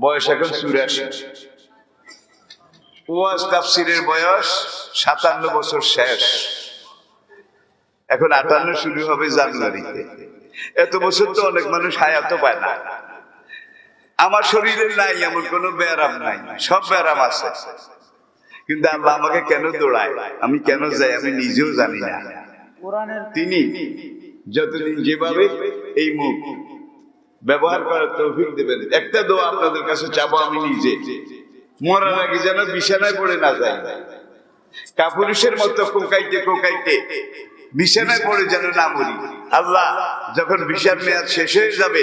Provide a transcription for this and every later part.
বয়স এখন চুরাশি। ওয়াজ তাফসিরের বয়স সাতান্ন বছর শেষ। এখন আটান্ন শুরু হবে জানুয়ারিতে। এত বছর তো অনেক মানুষ হায়াতও পায় না। আমার শরীরে নাই এমন কোনো ব্যারাম নাই সব ব্যারাম আছে। কিন্তু আল্লাহ আমাকে কেন দৌড়ায়? আমি কেন যাই আমি নিজেও জানি না। তিনি যতদিন যেভাবে এই মুখ ব্যবহার করার তৌফিক দেবেন। একটা দোয়া আপনাদের কাছে চাবো আমি নিজে। মরার আগে যেন বিছানায় পড়ে না যায় কাপুরুষের মতো কোকাইতে কোকাইতে বিছানায় পড়ে যেন না মরি। আল্লাহ, যখন বিশার মেয়াদ শেষ হয়ে যাবে,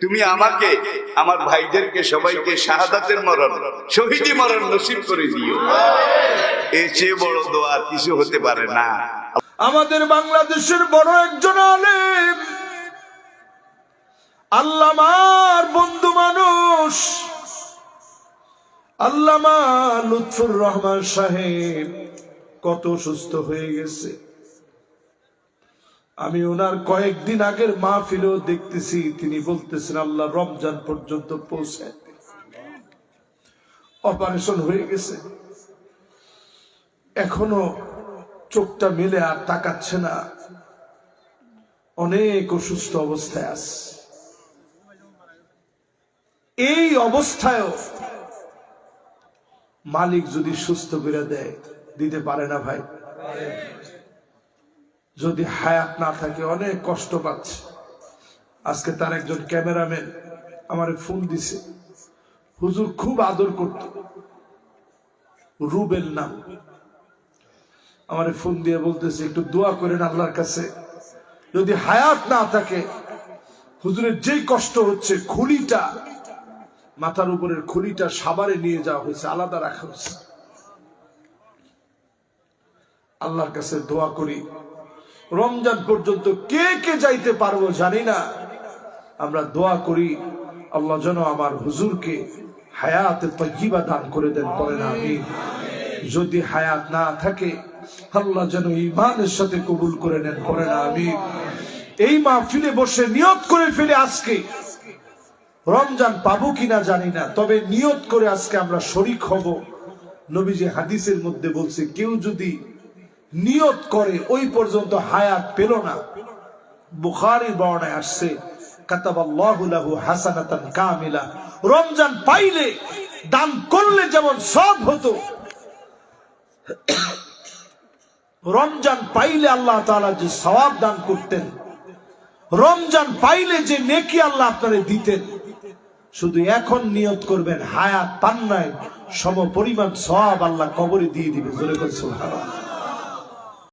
তুমি আমাকে, আমার ভাইদেরকে, সবাইকে শাহাদাতের মরণ, শহীদি মরণ নসিব করে দিও। এর চেয়ে বড় দোয়া কিছু হতে পারে না। আমাদের বাংলাদেশের বড় একজন আলেম আল্লামার বন্ধু মানুষ। আল্লামা লুৎফুর রহমান সাহেব কত সুস্থ হয়ে গেছে। আমি ওনার কয়েকদিন আগের মাহফিলও দেখতেছি, তিনি বলতেছেন, আল্লাহ রমজান পর্যন্ত পৌঁছে অপারেশন হয়ে গেছে। এখনও চোখটা মেলে আর তাকাচ্ছে না। অনেক অসুস্থ অবস্থায় আছে। এই অবস্থায়ও মালিক যদি সুস্থ করে দেয়, দিতে পারে না ভাই? যদি হায়াত না থাকে, অনেক কষ্ট পাচ্ছে। আজকে তার একজন ক্যামেরাম্যান আমার ফোন দিছে। হুজুর খুব আদর করত। রুবেল নাম। আমার ফোন দিয়ে বলতেছে, একটু দোয়া করেন আল্লাহর কাছে। যদি হায়াত না থাকে, হুজুরের যেই কষ্ট হচ্ছে, খুলিটা মাথার উপরের খুলিটা সাবারে নিয়ে যাওয়া হয়েছে, আলাদা রাখা হয়েছে। আল্লাহর কাছে দোয়া করি, রমজান পর্যন্ত কে কে যাইতে পারব জানি না। আমরা দোয়া করি, আল্লাহ যেন আমার হুজুরকে হায়াতে তৈবা দান করে দেন পরে না আমি যদি হায়াত না থাকে, আল্লাহ যেন ইমানের সাথে কবুল করে নেন করে না আমি এই মাহফিলে বসে নিয়ত করে ফেলে আজকে রমজান পাবো কিনা জানি না, তবে নিয়ত করে আজকে আমরা শরিক হব। নবীজি হাদিসের মধ্যে বলছে, কেউ যদি নিয়ত করে, ওই পর্যন্ত হায়াত পেল না। বুখারি বর্ণায় আসছে হাসানাতান কামিলা। রমজান পাইলে দান করলে যেমন সব হতো। রমজান পাইলে আল্লাহ তাআলা যে সওয়াব দান করতেন। রমজান পাইলে যে নেকি আল্লাহ আপনারে দিতেন। শুধু এখন নিয়ত করবেন, হায়াত পান নাই সম পরিমাণ সব আল্লাহ কবরে দিয়ে দিবে। জোরে